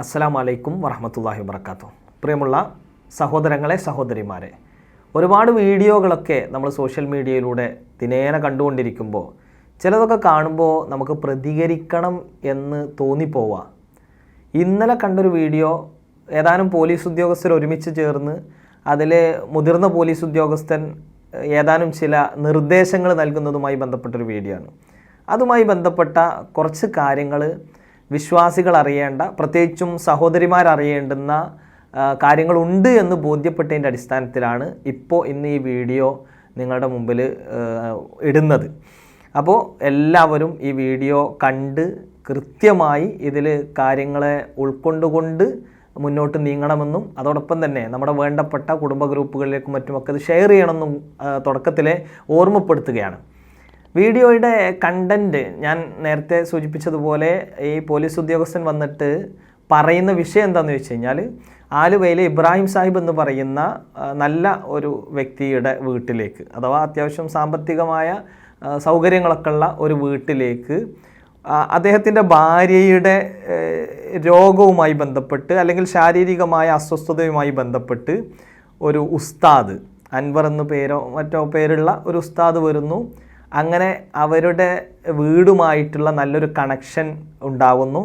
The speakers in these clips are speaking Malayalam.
അസ്സലാം വലൈക്കും വറഹമത്തല്ലാഹി വർക്കാത്തു പ്രിയമുള്ള സഹോദരങ്ങളെ സഹോദരിമാരെ ഒരുപാട് വീഡിയോകളൊക്കെ നമ്മൾ സോഷ്യൽ മീഡിയയിലൂടെ ദിനേന കണ്ടുകൊണ്ടിരിക്കുമ്പോൾ ചിലതൊക്കെ കാണുമ്പോൾ നമുക്ക് പ്രതികരിക്കണം എന്ന് തോന്നിപ്പോവാ ഇന്നലെ കണ്ടൊരു വീഡിയോ ഏതാനും പോലീസ് ഉദ്യോഗസ്ഥർ ഒരുമിച്ച് ചേർന്ന് അതിൽ മുതിർന്ന പോലീസ് ഉദ്യോഗസ്ഥൻ ഏതാനും ചില നിർദ്ദേശങ്ങൾ നൽകുന്നതുമായി ബന്ധപ്പെട്ടൊരു വീഡിയോ ആണ് അതുമായി ബന്ധപ്പെട്ട കുറച്ച് കാര്യങ്ങൾ വിശ്വാസികൾ അറിയേണ്ട പ്രത്യേകിച്ചും ആ, കാര്യങ്ങളുണ്ട് എന്ന് ബോധ്യപ്പെട്ടതിന്റെ അടിസ്ഥാനത്തിലാണ് ഇപ്പോൾ ഇന്ന് ഈ വീഡിയോ നിങ്ങളുടെ മുമ്പിൽ ഇടുന്നത്. അപ്പോൾ എല്ലാവരും ഈ വീഡിയോ കണ്ട് കൃത്യമായി ഇതിൽ കാര്യങ്ങളെ ഉൾക്കൊണ്ടുകൊണ്ട് മുന്നോട്ട് നീങ്ങണമെന്നും അതോടൊപ്പം തന്നെ നമ്മുടെ വേണ്ടപ്പെട്ട കുടുംബ ഗ്രൂപ്പുകളിലേക്കും മറ്റുമൊക്കെ ഇത് ഷെയർ ചെയ്യണമെന്നും തുടക്കത്തിലെ ഓർമ്മപ്പെടുത്തുകയാണ്. വീഡിയോയുടെ കണ്ടന്റ് ഞാൻ നേരത്തെ സൂചിപ്പിച്ചതുപോലെ ഈ പോലീസ് ഉദ്യോഗസ്ഥൻ വന്നിട്ട് പറയുന്ന വിഷയം എന്താണെന്ന് വെച്ച് കഴിഞ്ഞാൽ ആലുവയിലെ ഇബ്രാഹിം സാഹിബ് എന്ന് പറയുന്ന നല്ല ഒരു വ്യക്തിയുടെ വീട്ടിലേക്ക് അഥവാ അത്യാവശ്യം സാമ്പത്തികമായ സൗകര്യങ്ങളൊക്കെ ഉള്ള ഒരു വീട്ടിലേക്ക് അദ്ദേഹത്തിന്റെ ഭാര്യയുടെ രോഗവുമായി ബന്ധപ്പെട്ട് അല്ലെങ്കിൽ ശാരീരികമായ അസ്വസ്ഥതയുമായി ബന്ധപ്പെട്ട് ഒരു ഉസ്താദ് അൻവർ എന്നു പേരോ മറ്റോ പേരുള്ള ഒരു ഉസ്താദ് വരുന്നു. അങ്ങനെ അവരുടെ വീടുമായിട്ടുള്ള നല്ലൊരു കണക്ഷൻ ഉണ്ടാവുന്നു.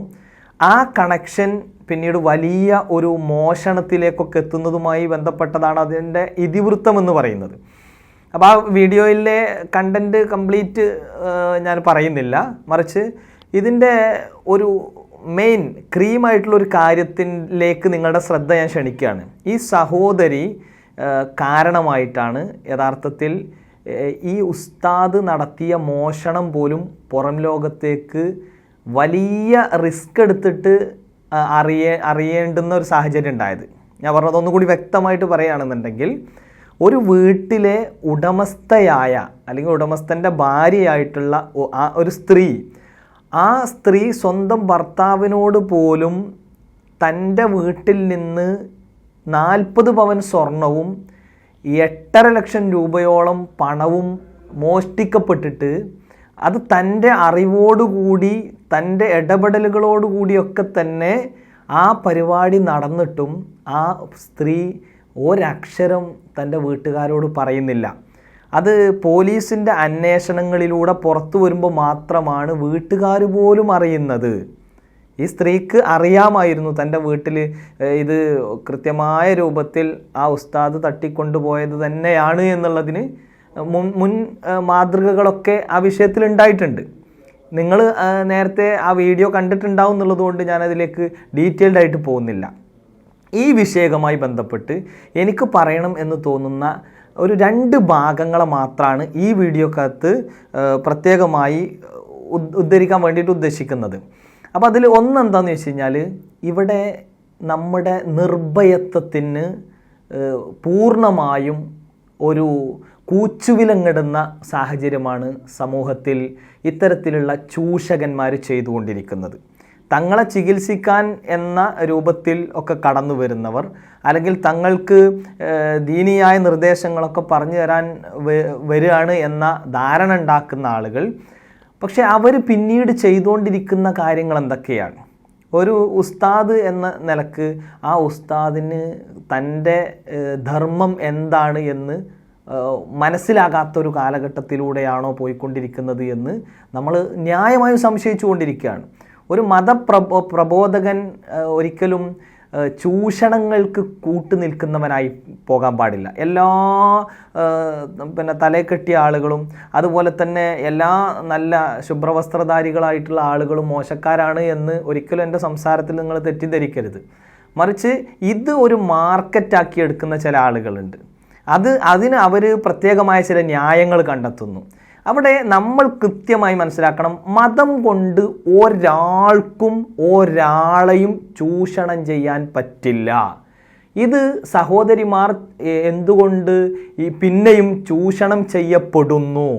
ആ കണക്ഷൻ പിന്നീട് വലിയ ഒരു മോഷണത്തിലേക്കൊക്കെ എത്തുന്നതുമായി ബന്ധപ്പെട്ടതാണ് അതിന്റെ ഇതിവൃത്തം എന്ന് പറയുന്നത്. അപ്പോൾ ആ വീഡിയോയിലെ കണ്ടന്റ് കംപ്ലീറ്റ് ഞാൻ പറയുന്നില്ല. മറിച്ച് ഇതിന്റെ ഒരു മെയിൻ ക്രീമായിട്ടുള്ള ഒരു കാര്യത്തിലേക്ക് നിങ്ങളുടെ ശ്രദ്ധ ഞാൻ ക്ഷണിക്കുകയാണ്. ഈ സഹോദരി കാരണമായിട്ടാണ് യഥാർത്ഥത്തിൽ ഈ ഉസ്താദ് നടത്തിയ മോഷണം പോലും പുറം ലോകത്തേക്ക് വലിയ റിസ്ക് എടുത്തിട്ട് അറിയ അറിയേ അറിയേണ്ടുന്ന ഒരു സാഹചര്യം ഉണ്ടായത്. ഞാൻ പറഞ്ഞത് ഒന്നുകൂടി വ്യക്തമായിട്ട് പറയുകയാണെന്നുണ്ടെങ്കിൽ ഒരു വീട്ടിലെ ഉടമസ്ഥയായ അല്ലെങ്കിൽ ഉടമസ്ഥന്റെ ഭാര്യയായിട്ടുള്ള ആ ഒരു സ്ത്രീ ആ സ്ത്രീ സ്വന്തം ഭർത്താവിനോട് പോലും തന്റെ വീട്ടിൽ നിന്ന് നാൽപ്പത് പവൻ സ്വർണവും എട്ടര ലക്ഷം രൂപയോളം പണവും മോഷ്ടിക്കപ്പെട്ടിട്ട് അത് തന്റെ അറിവോടുകൂടി തന്റെ ഇടപെടലുകളോടുകൂടിയൊക്കെ തന്നെ ആ പരിപാടി നടന്നിട്ടും ആ സ്ത്രീ ഒരക്ഷരം തന്റെ വീട്ടുകാരോട് പറയുന്നില്ല. അത് പോലീസിന്റെ അന്വേഷണങ്ങളിലൂടെ പുറത്തു വരുമ്പോൾ മാത്രമാണ് വീട്ടുകാർ പോലും അറിയുന്നത്. ഈ സ്ത്രീക്ക് അറിയാമായിരുന്നു തന്റെ വീട്ടിൽ ഇത് കൃത്യമായ രൂപത്തിൽ ആ ഉസ്താദ് തട്ടിക്കൊണ്ടുപോയത് തന്നെയാണ് എന്നുള്ളതിന് മുൻ മുൻ മാതൃകകളൊക്കെ ആ വിഷയത്തിൽ ഉണ്ടായിട്ടുണ്ട്. നിങ്ങൾ നേരത്തെ ആ വീഡിയോ കണ്ടിട്ടുണ്ടാവും എന്നുള്ളതുകൊണ്ട് ഞാനതിലേക്ക് ഡീറ്റെയിൽഡ് ആയിട്ട് പോകുന്നില്ല. ഈ വിഷയകമായി ബന്ധപ്പെട്ട് എനിക്ക് പറയണം എന്ന് തോന്നുന്ന ഒരു രണ്ട് ഭാഗങ്ങളെ മാത്രമാണ് ഈ വീഡിയോക്കകത്ത് പ്രത്യേകമായി ഉദ്ധരിക്കാൻ വേണ്ടിയിട്ട് ഉദ്ദേശിക്കുന്നത്. അപ്പോൾ അതിൽ ഒന്ന് എന്താണെന്ന് വെച്ച് കഴിഞ്ഞാൽ ഇവിടെ നമ്മുടെ നിർഭയത്വത്തിന് പൂർണമായും ഒരു കൂച്ചുവിലങ്ങിടുന്ന സാഹചര്യമാണ് സമൂഹത്തിൽ ഇത്തരത്തിലുള്ള ചൂഷകന്മാർ ചെയ്തുകൊണ്ടിരിക്കുന്നത്. തങ്ങളെ ചികിത്സിക്കാൻ എന്ന രൂപത്തിൽ ഒക്കെ കടന്നു വരുന്നവർ അല്ലെങ്കിൽ തങ്ങൾക്ക് ദീനിയായ നിർദ്ദേശങ്ങളൊക്കെ പറഞ്ഞു തരാൻ വരികയാണ് എന്ന ധാരണ ഉണ്ടാക്കുന്ന ആളുകൾ പക്ഷെ അവർ പിന്നീട് ചെയ്തുകൊണ്ടിരിക്കുന്ന കാര്യങ്ങൾ എന്തൊക്കെയാണ്? ഒരു ഉസ്താദ് എന്ന നിലയ്ക്ക് ആ ഉസ്താദിന് തന്റെ ധർമ്മം എന്താണ് എന്ന് മനസ്സിലാകാത്തൊരു കാലഘട്ടത്തിലൂടെയാണോ പോയിക്കൊണ്ടിരിക്കുന്നത് എന്ന് നമ്മൾ ന്യായമായും സംശയിച്ചുകൊണ്ടിരിക്കുകയാണ്. ഒരു മതപ്രബോ പ്രബോധകൻ ഒരിക്കലും ചൂഷണങ്ങൾക്ക് കൂട്ടു നിൽക്കുന്നവനായി പോകാൻ പാടില്ല. എല്ലാ പിന്നെ തലേ കെട്ടിയ ആളുകളും അതുപോലെ തന്നെ എല്ലാ നല്ല ശുഭ്രവസ്ത്രധാരികളായിട്ടുള്ള ആളുകളും മോശക്കാരാണ് എന്ന് ഒരിക്കലും എന്റെ സംസാരത്തിൽ നിങ്ങൾ തെറ്റിദ്ധരിക്കരുത്. മറിച്ച് ഇത് ഒരു മാർക്കറ്റാക്കി എടുക്കുന്ന ചില ആളുകളുണ്ട്. അത് അതിന് അവർ പ്രത്യേകമായ ചില ന്യായങ്ങൾ കണ്ടെത്തുന്നു. അവിടെ നമ്മൾ കൃത്യമായി മനസ്സിലാക്കണം മതം കൊണ്ട് ഒരാൾക്കും ഒരാളെയും ചൂഷണം ചെയ്യാൻ പറ്റില്ല. ഇത് സഹോദരിമാർ എന്തുകൊണ്ട് ഈ പിന്നെയും ചൂഷണം ചെയ്യപ്പെടുന്നു?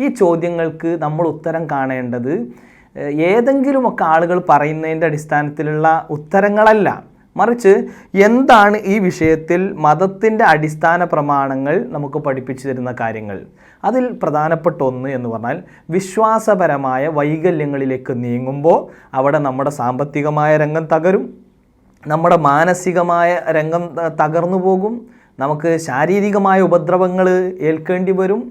ഈ ചോദ്യങ്ങൾക്ക് നമ്മൾ ഉത്തരം കാണേണ്ടത് ഏതെങ്കിലുമൊക്കെ ആളുകൾ പറയുന്നതിന്റെ അടിസ്ഥാനത്തിലുള്ള ഉത്തരങ്ങളല്ല. മറിച്ച് എന്താണ് ഈ വിഷയത്തിൽ മതത്തിന്റെ അടിസ്ഥാന പ്രമാണങ്ങൾ നമുക്ക് പഠിപ്പിച്ചു തരുന്ന കാര്യങ്ങൾ? അതിൽ പ്രധാനപ്പെട്ട ഒന്ന് എന്ന് പറഞ്ഞാൽ വിശ്വാസപരമായ വൈകല്യങ്ങളിലേക്ക് നീങ്ങുമ്പോൾ അവിടെ നമ്മുടെ സാമ്പത്തികമായ രംഗം തകരും നമ്മുടെ മാനസികമായ രംഗം തകർന്നു പോകും നമുക്ക് ശാരീരികമായ ഉപദ്രവങ്ങൾ ഏൽക്കേണ്ടി വരും.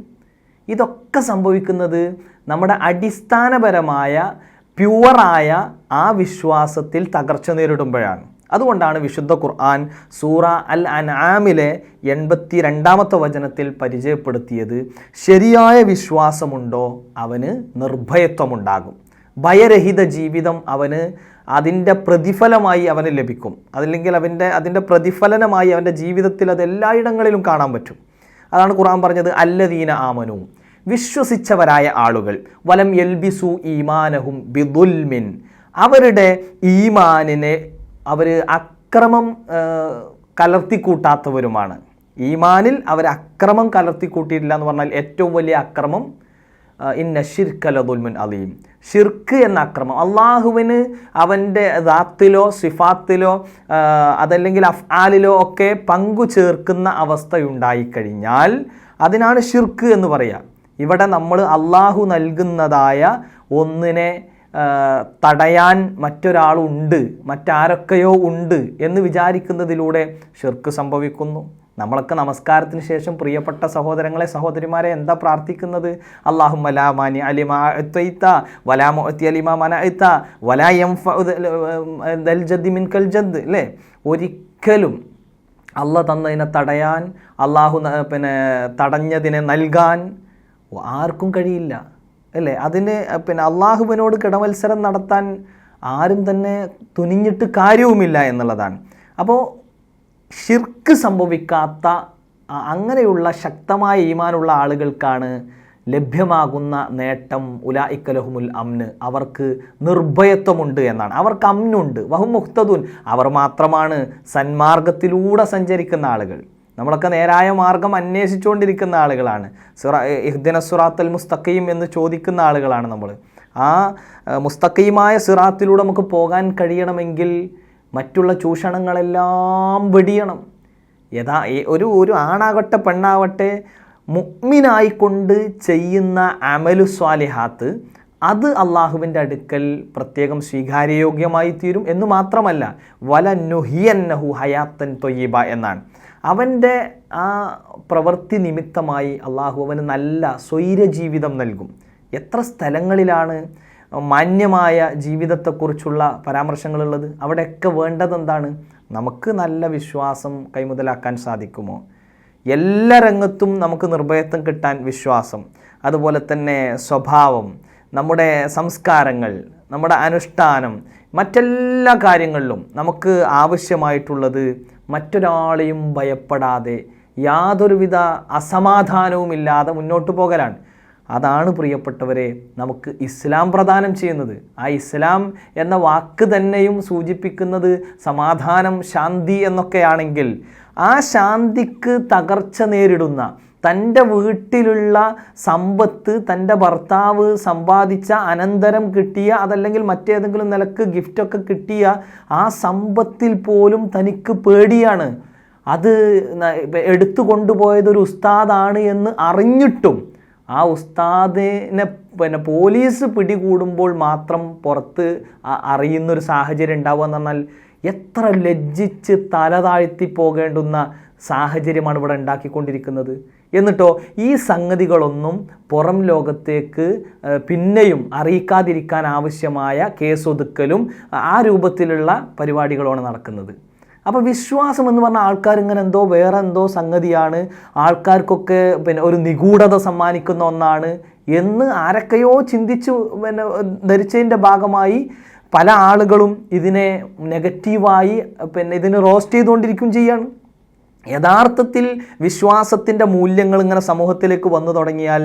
ഇതൊക്കെ സംഭവിക്കുന്നത് നമ്മുടെ അടിസ്ഥാനപരമായ പ്യുവറായ ആ വിശ്വാസത്തിൽ തകർച്ച നേരിടുമ്പോഴാണ്. അതുകൊണ്ടാണ് വിശുദ്ധ ഖുർആൻ സൂറ അൽ അൻആമിലെ എൺപത്തി രണ്ടാമത്തെ വചനത്തിൽ പരിചയപ്പെടുത്തിയത് ശരിയായ വിശ്വാസമുണ്ടോ അവന് നിർഭയത്വമുണ്ടാകും. ഭയരഹിത ജീവിതം അവന് അതിന്റെ പ്രതിഫലമായി അവന് ലഭിക്കും. അതല്ലെങ്കിൽ അവന്റെ അതിന്റെ പ്രതിഫലനമായി അവന്റെ ജീവിതത്തിൽ അത് എല്ലായിടങ്ങളിലും കാണാൻ പറ്റും. അതാണ് ഖുർആൻ പറഞ്ഞത് അല്ലദീന ആമനു വിശ്വസിച്ചവരായ ആളുകൾ. വലം എൽബിസു ഈമാനഹും ബിദുൽമിൻ അവരുടെ ഈമാനിനെ അവർ അക്രമം കലർത്തിക്കൂട്ടാത്തവരുമാണ്. ഈമാനിൽ അവർ അക്രമം കലർത്തിക്കൂട്ടിയിട്ടില്ല എന്ന് പറഞ്ഞാൽ ഏറ്റവും വലിയ അക്രമം ഇന്ന ഷിർക്കലതുൽമുൻ അലീം ഷിർക്ക് എന്ന അക്രമം. അള്ളാഹുവിന് അവന്റെ ദാത്തിലോ സിഫാത്തിലോ അതല്ലെങ്കിൽ അഫ്ആലിലോ ഒക്കെ പങ്കു ചേർക്കുന്ന അവസ്ഥയുണ്ടായിക്കഴിഞ്ഞാൽ അതിനാണ് ഷിർക്ക് എന്ന് പറയുക ഇവിടെ നമ്മൾ അള്ളാഹു നൽകുന്നതായ ഒന്നിനെ തടയാൻ മറ്റൊരാളുണ്ട് മറ്റാരൊക്കെയോ ഉണ്ട് എന്ന് വിചാരിക്കുന്നതിലൂടെ ഷിർക്ക് സംഭവിക്കുന്നു. നമ്മളൊക്കെ നമസ്കാരത്തിന് ശേഷം പ്രിയപ്പെട്ട സഹോദരങ്ങളെ സഹോദരിമാരെ എന്താ പ്രാർത്ഥിക്കുന്നത്? അള്ളാഹു മലാമാനി അലിമാത്ത വലാമൊത്തി അലിമാ മന എത്ത വലായം മിൻ കൽ ജദ് അല്ലേ ഒരിക്കലും അല്ല തന്നതിനെ തടയാൻ അള്ളാഹു പിന്നെ തടഞ്ഞതിനെ നൽകാൻ ആർക്കും കഴിയില്ല. അല്ലേ? അതിന് പിന്നെ അള്ളാഹുവിനോട് കിടമത്സരം നടത്താൻ ആരും തന്നെ തുനിഞ്ഞിട്ട് കാര്യവുമില്ല എന്നുള്ളതാണ്. അപ്പോൾ ഷിർക്ക് സംഭവിക്കാത്ത അങ്ങനെയുള്ള ശക്തമായ ഈമാനുള്ള ആളുകൾക്കാണ് ലഭ്യമാകുന്ന നേട്ടം ഉലായിക്കലഹുമുൽ അമ്ന് അവർക്ക് നിർഭയത്വമുണ്ട് എന്നാണ്. അവർക്ക് അമ്നുണ്ട് വഹു മുഖ്തദുൻ അവർ മാത്രമാണ് സന്മാർഗത്തിലൂടെ സഞ്ചരിക്കുന്ന ആളുകൾ. നമ്മളൊക്കെ നേരായ മാർഗം അന്വേഷിച്ചുകൊണ്ടിരിക്കുന്ന ആളുകളാണ്. സുറ ഇഹ്ദിന സുറാത്തൽ മുസ്തഖീം എന്ന് ചോദിക്കുന്ന ആളുകളാണ് നമ്മൾ ആ മുസ്തഖീമായ സിറാത്തിലൂടെ നമുക്ക് പോകാൻ കഴിയണമെങ്കിൽ മറ്റുള്ള ചൂഷണങ്ങളെല്ലാം വെടിയണം. യഥാ ഒരു ഒരു ആണാകട്ടെ പെണ്ണാവട്ടെ മുഗ്മിനായിക്കൊണ്ട് ചെയ്യുന്ന അമലു സ്വാലിഹാത്ത് അത് അള്ളാഹുവിന്റെ അടുക്കൽ പ്രത്യേകം സ്വീകാര്യയോഗ്യമായി തീരും എന്ന് മാത്രമല്ല വല നുഹിയന്നഹു ഹയാത്തൻ തൊയ്യബ എന്നാണ്. അവന്റെ ആ പ്രവൃത്തി നിമിത്തമായി അള്ളാഹു അവന് നല്ല സ്വൈരജീവിതം നൽകും. എത്ര സ്ഥലങ്ങളിലാണ് മാന്യമായ ജീവിതത്തെക്കുറിച്ചുള്ള പരാമർശങ്ങളുള്ളത്? അവിടെയൊക്കെ വേണ്ടത് എന്താണ് നമുക്ക് നല്ല വിശ്വാസം കൈമുതലാക്കാൻ സാധിക്കുമോ? എല്ലാ രംഗത്തും നമുക്ക് നിർഭയത്വം കിട്ടാൻ വിശ്വാസം അതുപോലെ തന്നെ സ്വഭാവം നമ്മുടെ സംസ്കാരങ്ങൾ നമ്മുടെ അനുഷ്ഠാനം മറ്റെല്ലാ കാര്യങ്ങളിലും നമുക്ക് ആവശ്യമായിട്ടുള്ളത് മറ്റൊരാളെയും ഭയപ്പെടാതെ യാതൊരുവിധ അസമാധാനവുമില്ലാതെ മുന്നോട്ട് പോകലാണ്. അതാണ് പ്രിയപ്പെട്ടവരെ നമുക്ക് ഇസ്ലാം പ്രദാനം ചെയ്യുന്നത്. ആ ഇസ്ലാം എന്ന വാക്ക് തന്നെയും സൂചിപ്പിക്കുന്നത് സമാധാനം ശാന്തി എന്നൊക്കെയാണെങ്കിൽ ആ ശാന്തിക്ക് തകർച്ച നേരിടുന്ന തന്റെ വീട്ടിലുള്ള സമ്പത്ത് തന്റെ ഭർത്താവ് സമ്പാദിച്ച അനന്തരം കിട്ടിയ അതല്ലെങ്കിൽ മറ്റേതെങ്കിലും നിലയ്ക്ക് ഗിഫ്റ്റൊക്കെ കിട്ടിയ ആ സമ്പത്തിൽ പോലും തനിക്ക് പേടിയാണ്. അത് എടുത്തു കൊണ്ടുപോയത് ഒരു ഉസ്താദാണ് എന്ന് അറിഞ്ഞിട്ടും ആ ഉസ്താദിനെ പിന്നെ പോലീസ് പിടികൂടുമ്പോൾ മാത്രം പുറത്ത് അറിയുന്നൊരു സാഹചര്യം ഉണ്ടാവുക എന്ന് പറഞ്ഞാൽ എത്ര ലജ്ജിച്ച് തല താഴ്ത്തി പോകേണ്ടുന്ന സാഹചര്യമാണ് ഇവിടെ ഉണ്ടാക്കിക്കൊണ്ടിരിക്കുന്നത്. എന്നിട്ടോ ഈ സംഗതികളൊന്നും പുറം ലോകത്തേക്ക് പിന്നെയും അറിയിക്കാതിരിക്കാൻ ആവശ്യമായ കേസൊതുക്കലും ആ രൂപത്തിലുള്ള പരിപാടികളാണ് നടക്കുന്നത്. അപ്പോൾ വിശ്വാസം എന്ന് പറഞ്ഞാൽ ആൾക്കാർ ഇങ്ങനെ എന്തോ വേറെ എന്തോ സംഗതിയാണ് ആൾക്കാർക്കൊക്കെ പിന്നെ ഒരു നിഗൂഢത സമ്മാനിക്കുന്ന ഒന്നാണ് എന്ന് ആരൊക്കെയോ ചിന്തിച്ച് പിന്നെ ധരിച്ചതിന്റെ ഭാഗമായി പല ആളുകളും ഇതിനെ നെഗറ്റീവായി പിന്നെ ഇതിനെ റോസ്റ്റ് ചെയ്തുകൊണ്ടിരിക്കും ചെയ്യാണ്. യഥാർത്ഥത്തിൽ വിശ്വാസത്തിന്റെ മൂല്യങ്ങൾ ഇങ്ങനെ സമൂഹത്തിലേക്ക് വന്നു തുടങ്ങിയാൽ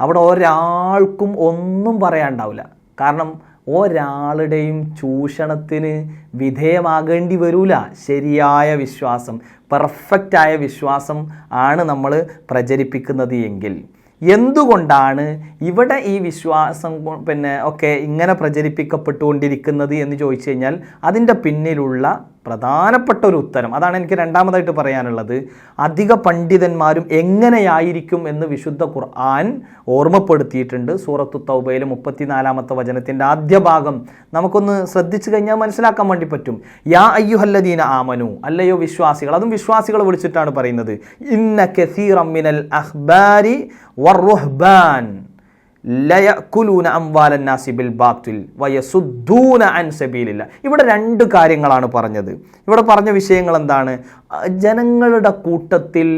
അവിടെ ഒരാൾക്കും ഒന്നും പറയാനുണ്ടാവില്ല കാരണം ഒരാളുടെയും ചൂഷണത്തിന് വിധേയമാകേണ്ടി വരൂല. ശരിയായ വിശ്വാസം പെർഫെക്റ്റായ വിശ്വാസം ആണ് നമ്മൾ പ്രചരിപ്പിക്കുന്നത് എങ്കിൽ. എന്തുകൊണ്ടാണ് ഇവിടെ ഈ വിശ്വാസം പിന്നെ ഒക്കെ ഇങ്ങനെ പ്രചരിപ്പിക്കപ്പെട്ടുകൊണ്ടിരിക്കുന്നത് എന്ന് ചോദിച്ചു കഴിഞ്ഞാൽ അതിന്റെ പിന്നിലുള്ള പ്രധാനപ്പെട്ട ഒരു ഉത്തരം. അതാണ് എനിക്ക് രണ്ടാമതായിട്ട് പറയാനുള്ളത്. അധിക പണ്ഡിതന്മാരും എങ്ങനെയായിരിക്കും എന്ന് വിശുദ്ധ ഖുർആൻ ഓർമ്മപ്പെടുത്തിയിട്ടുണ്ട്. സൂറത്തു തൗബയിലെ മുപ്പത്തിനാലാമത്തെ വചനത്തിന്റെ ആദ്യ ഭാഗം. നമുക്കൊന്ന് ശ്രദ്ധിച്ചു കഴിഞ്ഞാൽ മനസ്സിലാക്കാൻ വേണ്ടി പറ്റും. യാ അയ്യുഹല്ലദീന ആമനു. അല്ലയോ വിശ്വാസികൾ. അതും വിശ്വാസികൾ വിളിച്ചിട്ടാണ് പറയുന്നത്. ഇന്ന കസീറം അഹ്ബാരി വർ വറുഹ്ബാൻ ഇവിടെ രണ്ട് കാര്യങ്ങളാണ് പറഞ്ഞത്. ഇവിടെ പറഞ്ഞ വിഷയങ്ങൾ എന്താണ്? ജനങ്ങളുടെ കൂട്ടത്തിൽ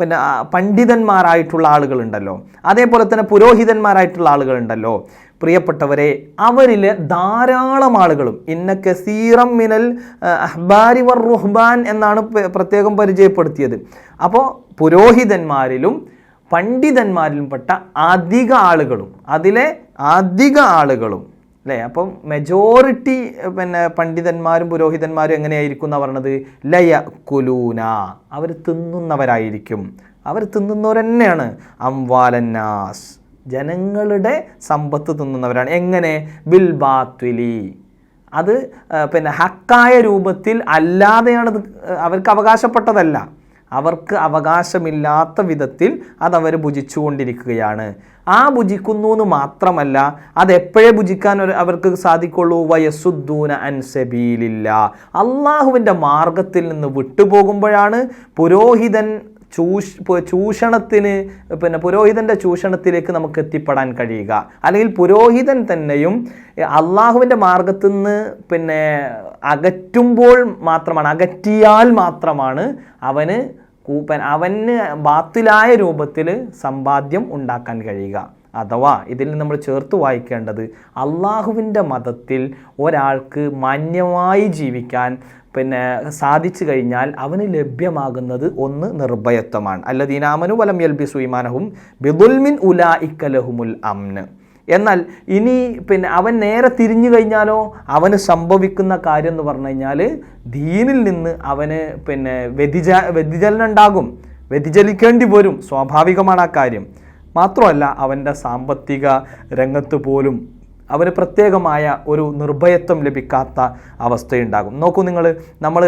പിന്നെ പണ്ഡിതന്മാരായിട്ടുള്ള ആളുകളുണ്ടല്ലോ. അതേപോലെ തന്നെ പുരോഹിതന്മാരായിട്ടുള്ള ആളുകളുണ്ടല്ലോ. പ്രിയപ്പെട്ടവരെ അവരിൽ ധാരാളം ആളുകളും. ഇന്ന കസീറം മിനൽ അഹ്ബാരി വർ റുഹ്ബാൻ എന്നാണ് പ്രത്യേകം പരിചയപ്പെടുത്തിയത്. അപ്പോൾ പുരോഹിതന്മാരിലും പണ്ഡിതന്മാരിലും പെട്ട അധിക ആളുകളും അതിലെ അധിക ആളുകളും അല്ലേ? അപ്പം മെജോറിറ്റി പിന്നെ പണ്ഡിതന്മാരും പുരോഹിതന്മാരും എങ്ങനെയായിരിക്കും എന്ന് പറഞ്ഞത് ലയ കുലൂന അവർ തിന്നുന്നവരായിരിക്കും. അവർ തിന്നുന്നവർ തന്നെയാണ്. അംവാലന്നാസ്. ജനങ്ങളുടെ സമ്പത്ത് തിന്നുന്നവരാണ്. എങ്ങനെ? ബിൽ ബാത്വിലി അത് പിന്നെ ഹക്കായ രൂപത്തിൽ അല്ലാതെയാണ് അവർക്ക് അവകാശപ്പെട്ടതല്ല. അവർക്ക് അവകാശമില്ലാത്ത വിധത്തിൽ അതവർ ഭുജിച്ചുകൊണ്ടിരിക്കുകയാണ്. ആ ഭുജിക്കുന്നു എന്ന് മാത്രമല്ല അതെപ്പോഴേ ഭുജിക്കാൻ അവർക്ക് സാധിക്കുള്ളൂ? വയസ്സുദ്ദൂന അൻസബീലില്ല അള്ളാഹുവിന്റെ മാർഗത്തിൽ നിന്ന് വിട്ടുപോകുമ്പോഴാണ് പുരോഹിതൻ ചൂഷ് ചൂഷണത്തിന് പിന്നെ പുരോഹിതന്റെ ചൂഷണത്തിലേക്ക് നമുക്ക് എത്തിപ്പെടാൻ കഴിയുക. അല്ലെങ്കിൽ പുരോഹിതൻ തന്നെയും അള്ളാഹുവിന്റെ മാർഗത്തിൽ നിന്ന് പിന്നെ അകറ്റുമ്പോൾ മാത്രമാണ് അകറ്റിയാൽ മാത്രമാണ് അവന് കൂപ്പൻ അവന് ബാത്തിലായ രൂപത്തിൽ സമ്പാദ്യം ഉണ്ടാക്കാൻ കഴിയുക. അഥവാ ഇതിൽ നമ്മൾ ചേർത്ത് വായിക്കേണ്ടത് അള്ളാഹുവിന്റെ മതത്തിൽ ഒരാൾക്ക് മാന്യമായി ജീവിക്കാൻ പിന്നെ സാധിച്ചു കഴിഞ്ഞാൽ അവന് ലഭ്യമാകുന്നത് ഒന്ന് നിർഭയത്വമാണ്. അല്ലദീനാമനു വലം യൽബി സുയിമാനഹും ബിദുൽമിൻ ഉലാ ഇക്കലഹുമുൽ അംന്. എന്നാൽ ഇനി പിന്നെ അവൻ നേരെ തിരിഞ്ഞു കഴിഞ്ഞാലോ? അവന് സംഭവിക്കുന്ന കാര്യം എന്ന് പറഞ്ഞു കഴിഞ്ഞാൽ ദീനിൽ നിന്ന് അവന് പിന്നെ വ്യതിച വ്യതിചലനം ഉണ്ടാകും വ്യതിചലിക്കേണ്ടി വരും. സ്വാഭാവികമാണ് ആ കാര്യം. മാത്രമല്ല അവന്റെ സാമ്പത്തിക രംഗത്ത് പോലും അവന് പ്രത്യേകമായ ഒരു നിർഭയത്വം ലഭിക്കാത്ത അവസ്ഥയുണ്ടാകും. നോക്കൂ നിങ്ങൾ നമ്മൾ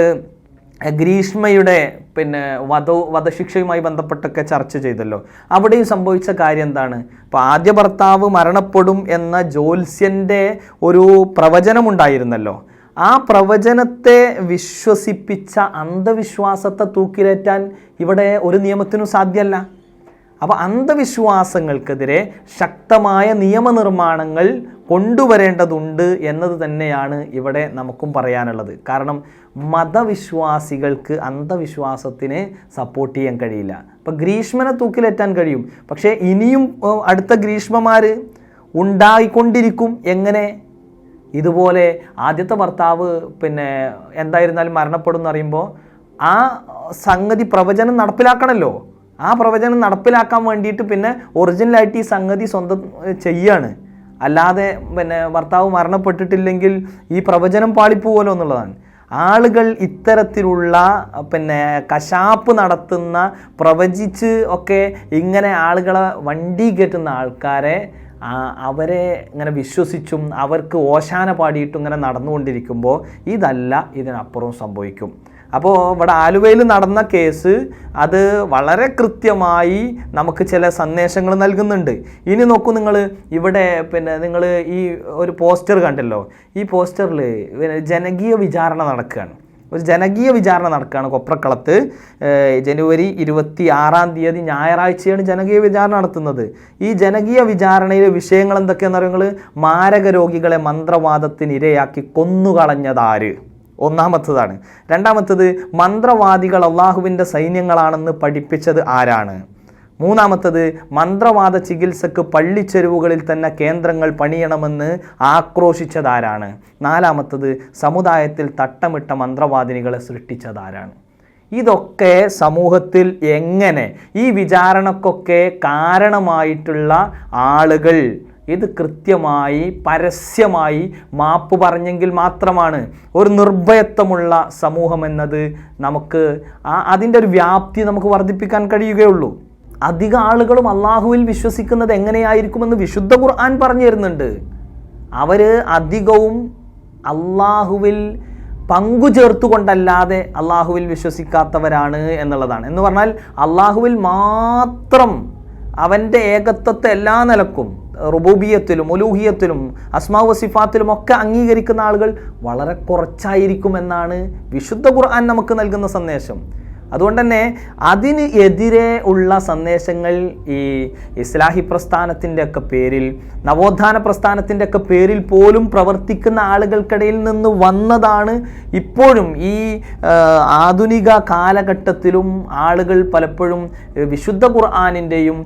ഗ്രീഷ്മയുടെ പിന്നെ വധ വധശിക്ഷയുമായി ബന്ധപ്പെട്ടൊക്കെ ചർച്ച ചെയ്തല്ലോ. അവിടെയും സംഭവിച്ച കാര്യം എന്താണ്? ഇപ്പോൾ ആദ്യ ഭർത്താവ് മരണപ്പെടും എന്ന ജോത്സ്യന്റെ ഒരു പ്രവചനമുണ്ടായിരുന്നല്ലോ. ആ പ്രവചനത്തെ വിശ്വസിപ്പിച്ച അന്ധവിശ്വാസത്തെ തൂക്കിലേറ്റാൻ ഇവിടെ ഒരു നിയമത്തിനും സാധ്യമല്ല അപ്പോൾ അന്ധവിശ്വാസങ്ങൾക്കെതിരെ ശക്തമായ നിയമനിർമ്മാണങ്ങൾ കൊണ്ടുവരേണ്ടതുണ്ട് എന്നത് തന്നെയാണ് ഇവിടെ നമുക്കും പറയാനുള്ളത്. കാരണം മതവിശ്വാസികൾക്ക് അന്ധവിശ്വാസത്തിന് സപ്പോർട്ട് ചെയ്യാൻ കഴിയില്ല. അപ്പം ഗ്രീഷ്മനെ തൂക്കിലേറ്റാൻ കഴിയും. പക്ഷേ ഇനിയും അടുത്ത ഗ്രീഷ്മമാർ ഉണ്ടായിക്കൊണ്ടിരിക്കും എങ്ങനെ? ഇതുപോലെ ആദ്യത്തെ ഭർത്താവ് പിന്നെ എന്തായിരുന്നാലും മരണപ്പെടും എന്ന് ആ സംഗതി പ്രവചനം നടപ്പിലാക്കണമല്ലോ ആ പ്രവചനം നടപ്പിലാക്കാൻ വേണ്ടിയിട്ട് പിന്നെ ഒറിജിനലായിട്ട് ഈ സംഗതി സ്വന്തം ചെയ്യാണ്. അല്ലാതെ പിന്നെ ഭർത്താവ് മരണപ്പെട്ടിട്ടില്ലെങ്കിൽ ഈ പ്രവചനം പാളിപ്പോവല്ലോ എന്നുള്ളതാണ്. ആളുകൾ ഇത്തരത്തിലുള്ള പിന്നെ കശാപ്പ് നടത്തുന്ന പ്രവചിച്ച് ഒക്കെ ഇങ്ങനെ ആളുകളെ വണ്ടി കയറ്റുന്ന ആൾക്കാരെ അവരെ ഇങ്ങനെ വിശ്വസിച്ചും അവർക്ക് ഓശാന പാടിയിട്ടും ഇങ്ങനെ നടന്നുകൊണ്ടിരിക്കുമ്പോൾ ഇതല്ല ഇതിനപ്പുറം സംഭവിക്കും. അപ്പോൾ ഇവിടെ ആലുവയിൽ നടന്ന കേസ് അത് വളരെ കൃത്യമായി നമുക്ക് ചില സന്ദേശങ്ങൾ നൽകുന്നുണ്ട്. ഇനി നോക്കൂ നിങ്ങൾ ഇവിടെ പിന്നെ നിങ്ങൾ ഈ ഒരു പോസ്റ്റർ കണ്ടല്ലോ? ഈ പോസ്റ്ററിൽ ജനകീയ വിചാരണ നടക്കുകയാണ്. ഒരു ജനകീയ വിചാരണ നടക്കുകയാണ് കൊപ്രക്കളത്ത്. ജനുവരി ഇരുപത്തി ആറാം തീയതി ഞായറാഴ്ചയാണ് ജനകീയ വിചാരണ നടത്തുന്നത്. ഈ ജനകീയ വിചാരണയിലെ വിഷയങ്ങൾ എന്തൊക്കെയാണെന്ന് നിങ്ങൾ മാരക രോഗികളെ മന്ത്രവാദത്തിന് ഇരയാക്കി കൊന്നുകളഞ്ഞതാര്? ഒന്നാമത്തതാണ്. രണ്ടാമത്തത് മന്ത്രവാദികൾ അള്ളാഹുവിന്റെ സൈന്യങ്ങളാണെന്ന് പഠിപ്പിച്ചത് ആരാണ്? മൂന്നാമത്തത് മന്ത്രവാദ ചികിത്സക്ക് പള്ളിച്ചെരുവുകളിൽ തന്നെ കേന്ദ്രങ്ങൾ പണിയണമെന്ന് ആക്രോശിച്ചതാരാണ് നാലാമത്തത് സമുദായത്തിൽ തട്ടമിട്ട മന്ത്രവാദിനികളെ സൃഷ്ടിച്ചതാരാണ് ഇതൊക്കെ സമൂഹത്തിൽ എങ്ങനെ? ഈ വിചാരണക്കൊക്കെ കാരണമായിട്ടുള്ള ആളുകൾ ഇത് കൃത്യമായി പരസ്യമായി മാപ്പ് പറഞ്ഞെങ്കിൽ മാത്രമാണ് ഒരു നിർഭയത്വമുള്ള സമൂഹം എന്നത് നമുക്ക് ആ അതിന്റെ ഒരു വ്യാപ്തി നമുക്ക് വർദ്ധിപ്പിക്കാൻ കഴിയുകയുള്ളൂ. അധിക ആളുകളും അള്ളാഹുവിൽ വിശ്വസിക്കുന്നത് എങ്ങനെയായിരിക്കുമെന്ന് വിശുദ്ധ ഖുർആൻ പറഞ്ഞു തരുന്നുണ്ട്. അവർ അധികവും അള്ളാഹുവിൽ പങ്കു ചേർത്തുകൊണ്ടല്ലാതെ അള്ളാഹുവിൽ വിശ്വസിക്കാത്തവരാണ് എന്നുള്ളതാണ്. എന്ന് പറഞ്ഞാൽ അള്ളാഹുവിൽ മാത്രം അവന്റെ ഏകത്വത്തെ എല്ലാ നിലക്കും റുബൂബിയത്തിലും ഒലൂഹിയത്തിലും അസ്മാവ് സിഫാത്തിലും ഒക്കെ അംഗീകരിക്കുന്ന ആളുകൾ വളരെ കുറച്ചായിരിക്കുമെന്നാണ് വിശുദ്ധ ഖുർആൻ നമുക്ക് നൽകുന്ന സന്ദേശം. അതുകൊണ്ട് തന്നെ അതിന് എതിരെ ഉള്ള സന്ദേശങ്ങൾ ഈ ഇസ്ലാഹി പ്രസ്ഥാനത്തിന്റെ ഒക്കെ പേരിൽ നവോത്ഥാന പ്രസ്ഥാനത്തിന്റെ ഒക്കെ പേരിൽ പോലും പ്രവർത്തിക്കുന്ന ആളുകൾക്കിടയിൽ നിന്ന് വന്നതാണ് ഇപ്പോഴും ഈ ആധുനിക കാലഘട്ടത്തിലും ആളുകൾ പലപ്പോഴും വിശുദ്ധ ഖുർആാനിന്റെയും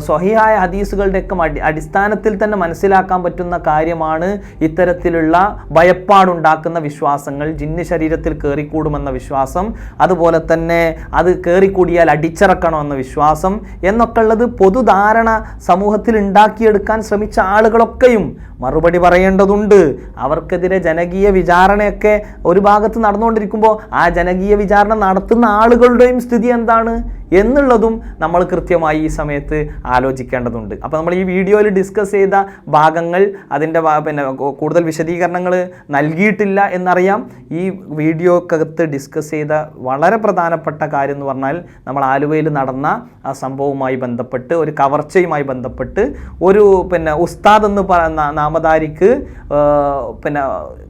സ്വഹിയായ ഹദീസുകളുടെയൊക്കെ അടി അടിസ്ഥാനത്തിൽ തന്നെ മനസ്സിലാക്കാൻ പറ്റുന്ന കാര്യമാണ് ഇത്തരത്തിലുള്ള ഭയപ്പാടുണ്ടാക്കുന്ന വിശ്വാസങ്ങൾ ജിന്ന് ശരീരത്തിൽ കയറിക്കൂടുമെന്ന വിശ്വാസം. അതുപോലെ തന്നെ അത് കയറിക്കൂടിയാൽ അടിച്ചിറക്കണമെന്ന വിശ്വാസം എന്നൊക്കെ ഉള്ളത് പൊതുധാരണ സമൂഹത്തിൽ ഉണ്ടാക്കിയെടുക്കാൻ ശ്രമിച്ച ആളുകളൊക്കെയും മറുപടി പറയേണ്ടതുണ്ട്. അവർക്കെതിരെ ജനകീയ വിചാരണയൊക്കെ ഒരു ഭാഗത്ത് നടന്നുകൊണ്ടിരിക്കുമ്പോൾ ആ ജനകീയ വിചാരണ നടത്തുന്ന ആളുകളുടെയും സ്ഥിതി എന്താണ്? എന്നുള്ളതും നമ്മൾ കൃത്യമായി ഈ സമയത്ത് ആലോചിക്കേണ്ടതുണ്ട്. അപ്പോൾ നമ്മൾ ഈ വീഡിയോയിൽ ഡിസ്കസ് ചെയ്ത ഭാഗങ്ങൾ അതിന്റെ പിന്നെ കൂടുതൽ വിശദീകരണങ്ങൾ നൽകിയിട്ടില്ല എന്നറിയാം. ഈ വീഡിയോക്കകത്ത് ഡിസ്കസ് ചെയ്ത വളരെ പ്രധാനപ്പെട്ട കാര്യം എന്ന് പറഞ്ഞാൽ നമ്മൾ ആലുവയിൽ നടന്ന ആ സംഭവവുമായി ബന്ധപ്പെട്ട് ഒരു കവർച്ചയുമായി ബന്ധപ്പെട്ട് ഒരു പിന്നെ ഉസ്താദ് എന്ന് പറയുന്ന നാമധാരിക്ക് പിന്നെ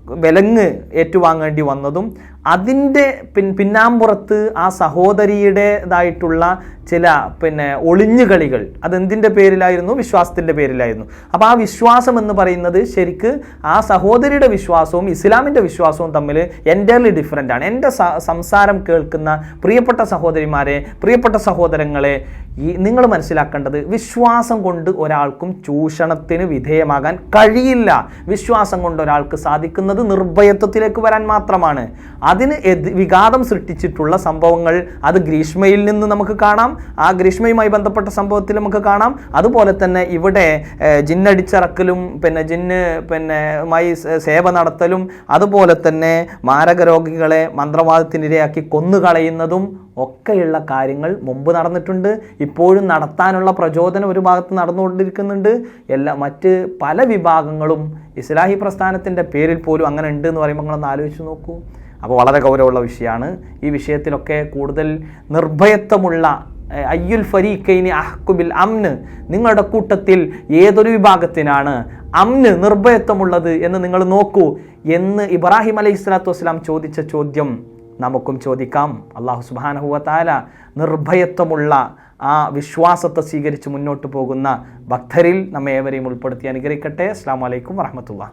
വിലങ്ങ് ഏറ്റുവാങ്ങേണ്ടി വന്നതും അതിന്റെ പിൻ പിന്നാമ്പുറത്ത് ആ സഹോദരിയുടേതായിട്ടുള്ള ചില പിന്നെ ഒളിഞ്ഞുകളികൾ അതെന്തിന്റെ പേരിലായിരുന്നു? വിശ്വാസത്തിന്റെ പേരിലായിരുന്നു. അപ്പോൾ ആ വിശ്വാസം എന്ന് പറയുന്നത് ശരിക്ക് ആ സഹോദരിയുടെ വിശ്വാസവും ഇസ്ലാമിന്റെ വിശ്വാസവും തമ്മിൽ എന്റർലി ഡിഫറെന്റ് ആണ്. എന്റെ സംസാരം കേൾക്കുന്ന പ്രിയപ്പെട്ട സഹോദരിമാരെ പ്രിയപ്പെട്ട സഹോദരങ്ങളെ ഈ നിങ്ങൾ മനസ്സിലാക്കേണ്ടത് വിശ്വാസം കൊണ്ട് ഒരാൾക്കും ചൂഷണത്തിന് വിധേയമാകാൻ കഴിയില്ല. വിശ്വാസം കൊണ്ട് ഒരാൾക്ക് സാധിക്കുന്നത് നിർഭയത്വത്തിലേക്ക് വരാൻ മാത്രമാണ്. അതിന് വിഘാതം സൃഷ്ടിച്ചിട്ടുള്ള സംഭവങ്ങൾ അത് ഗ്രീഷ്മയിൽ നിന്ന് നമുക്ക് കാണാം ആ ഗ്രീഷ്മയുമായി ബന്ധപ്പെട്ട സംഭവത്തിൽ നമുക്ക് കാണാം. അതുപോലെ തന്നെ ഇവിടെ ജിന്നടിച്ചിറക്കലും പിന്നെ ജിന്ന് പിന്നെ മായി സേവ നടത്തലും അതുപോലെ തന്നെ മാരക രോഗികളെ മന്ത്രവാദത്തിനിരയാക്കി കൊന്നുകളയുന്നതും ഒക്കെയുള്ള കാര്യങ്ങൾ മുമ്പ് നടന്നിട്ടുണ്ട്. ഇപ്പോഴും നടത്താനുള്ള പ്രചോദനം ഒരു ഭാഗത്ത് നടന്നുകൊണ്ടിരിക്കുന്നുണ്ട്. എല്ലാ മറ്റ് പല വിഭാഗങ്ങളും ഇസ്ലാഹി പ്രസ്ഥാനത്തിന്റെ പേരിൽ പോലും അങ്ങനെ ഉണ്ട് എന്ന് പറയുമ്പോൾ നിങ്ങളൊന്ന് ആലോചിച്ച് നോക്കൂ. അപ്പോൾ വളരെ ഗൗരവമുള്ള വിഷയമാണ്. ഈ വിഷയത്തിലൊക്കെ കൂടുതൽ നിർഭയത്വമുള്ള അയ്യുൽ ഫരീഖൈനി അഹ്കുബിൽ അമ്ന് നിങ്ങളുടെ കൂട്ടത്തിൽ ഏതൊരു വിഭാഗത്തിനാണ് അമ്ന് നിർഭയത്വമുള്ളത് എന്ന് നിങ്ങൾ നോക്കൂ എന്ന് ഇബ്രാഹിം അലൈഹി സ്വലാത്തു വസ്സലാം ചോദിച്ച ചോദ്യം നമുക്കും ചോദിക്കാം. അള്ളാഹു സുബാനഹുവ താല നിർഭയത്വമുള്ള ആ വിശ്വാസത്തെ സ്വീകരിച്ച് മുന്നോട്ട് പോകുന്ന ഭക്തരിൽ നമ്മെ ഏവരെയും ഉൾപ്പെടുത്തി അനുഗ്രഹിക്കട്ടെ. അസ്സാം വലൈക്കും വറഹമത്തുള്ള